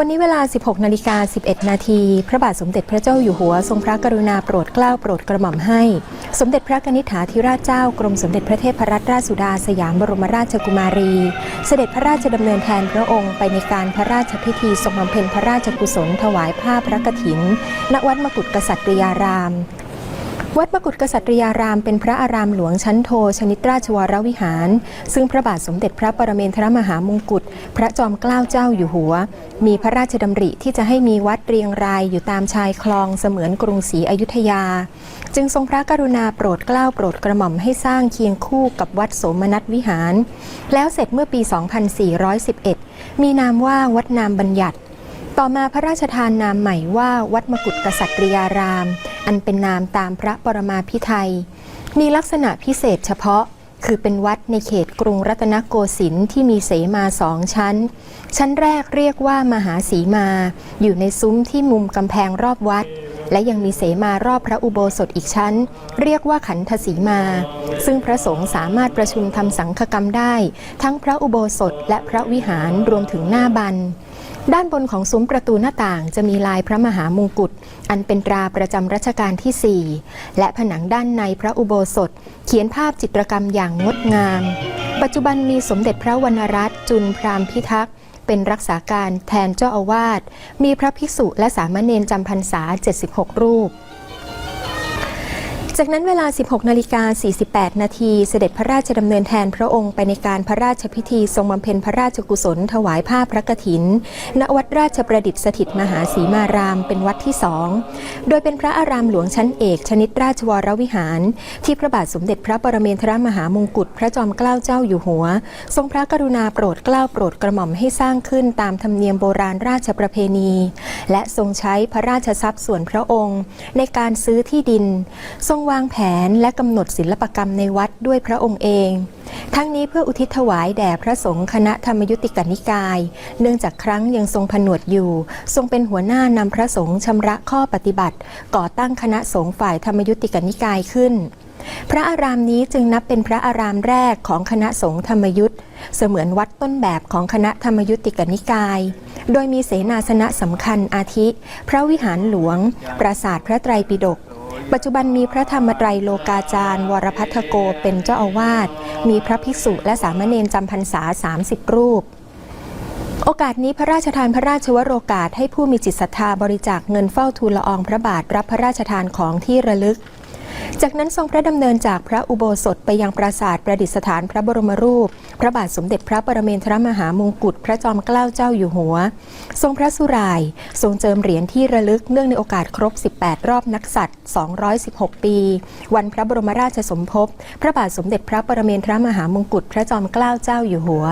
วันนี้เวลา 16 นาฬิกา 11 นาทีพระบาทสมเด็จพระเจ้าอยู่หัว ทรงพระกรุณาโปรดเกล้าโปรดกระหม่อมให้ สมเด็จพระกนิษฐาธิราชเจ้ากรมสมเด็จพระเทพรัตนราชสุดาสยามบรมราชกุมารี เสด็จพระราชดำเนินแทนพระองค์ไปในการพระราชพิธีทรงบำเพ็ญพระราชกุศลถวายผ้าพระกฐิน ณ วัดมกุฏกษัตริยาราม วัดมกุฏกษัตริยารามเป็นพระอารามหลวงชั้นโท ชนิดราชวรวิหาร ซึ่งพระบาทสมเด็จพระปรเมนทรมหามงกุฎพระจอมเกล้าเจ้าอยู่หัว มีพระราชดำริที่จะให้มีวัดเรียงรายอยู่ตามชายคลองเสมือนกรุงศรีอยุธยา จึงทรงพระกรุณาโปรดเกล้าโปรดกระหม่อมให้สร้างเคียงคู่กับวัดโสมนัสวิหาร แล้วเสร็จเมื่อปี 2411 มีนามว่าวัดนามบัญญัติ ต่อมาพระราชทานนามใหม่ว่าวัดมกุฏกษัตริยาราม อันเป็นนามตามพระปรมาภิไธยมีลักษณะพิเศษเฉพาะ คือเป็นวัดในเขตกรุงรัตนโกสินทร์ที่มีเสมาสองชั้น ชั้นแรกเรียกว่ามหาสีมา อยู่ในซุ้มที่มุมกำแพงรอบวัด และยังมีเสมารอบพระอุโบสถอีกชั้น เรียกว่าขันธสีมา ซึ่งพระสงฆ์สามารถประชุมทำสังฆกรรมได้ ทั้งพระอุโบสถและพระวิหารรวมถึงหน้าบัน ด้านบนของซุ้มประตูหน้าต่างจะมีลายพระมหามงกุฎอันเป็นตราประจำรัชกาลที่ 4 และผนังด้านในพระอุโบสถ เขียนภาพจิตรกรรมอย่างงดงาม ปัจจุบันมีสมเด็จพระวรรณรัตน์จุลพรามพิทักษ์เป็นรักษาการแทนเจ้าอาวาส มีพระภิกษุและสามเณรจำพรรษา 76 รูป จากนั้นเวลา 16นาฬิกา48 นาทีเสด็จพระราชดำเนินแทนพระองค์ไปในการพระราชพิธีทรงบำเพ็ญพระราชกุศลถวายผ้าพระกฐิน ณ วัดราชประดิษฐ์สถิตมหาสีมารามเป็นวัดที่สองโดยเป็นพระอารามหลวงชั้นเอกชนิดราชวรวิหาร ที่พระบาทสมเด็จพระปรเมนทรมหามงกุฎพระจอมเกล้าเจ้าอยู่หัว ทรงพระกรุณาโปรดเกล้าโปรดกระหม่อมให้สร้างขึ้นตามธรรมเนียมโบราณราชประเพณี และทรงใช้พระราชทรัพย์ส่วนพระองค์ ในการซื้อที่ดิน ทรงวางแผนและกำหนดศิลปกรรมในวัดด้วยพระองค์เอง ทั้งนี้เพื่ออุทิศถวายแด่พระสงฆ์คณะธรรมยุติกนิกาย เนื่องจากครั้งยังทรงผนวดอยู่ ทรงเป็นหัวหน้านำพระสงฆ์ชำระข้อปฏิบัติ ก่อตั้งคณะสงฆ์ฝ่ายธรรมยุติกนิกายขึ้นพระอารามนี้จึงนับเป็นพระอารามแรกของคณะสงฆ์ธรรมยุทธ์เสมือนวัดต้นแบบของคณะธรรมยุติกนิกาย โดยมีเสนาสนะสำคัญอาทิ พระวิหารหลวง ปราสาทพระไตรปิฎก ปัจจุบันมีพระธรรมไตรโลกาจารย์ วรพัทโกเป็นเจ้าอาวาส มีพระภิกษุและสามเณรจำพรรษา 30 รูป โอกาสนี้พระราชทานพระราชวโรกาสให้ผู้มีจิตศรัทธาบริจาคเงินเฝ้าทูลละอองพระบาทรับพระราชทานของที่ระลึก จากนั้นทรงพระดำเนินจากพระอุโบสถไปยังปราสาทประดิษฐานพระบรมรูป พระบาทสมเด็จพระปรเมนทรมหามงกุฎพระจอมเกล้าเจ้าอยู่หัว ทรงพระสุราย ทรงเจิมเหรียญที่ระลึกเนื่องในโอกาสครบ 18 รอบนักษัตริย์216 ปี วันพระบรมราชสมภพ พระบาทสมเด็จพระปรเมนทรมหามงกุฎพระจอมเกล้าเจ้าอยู่หัว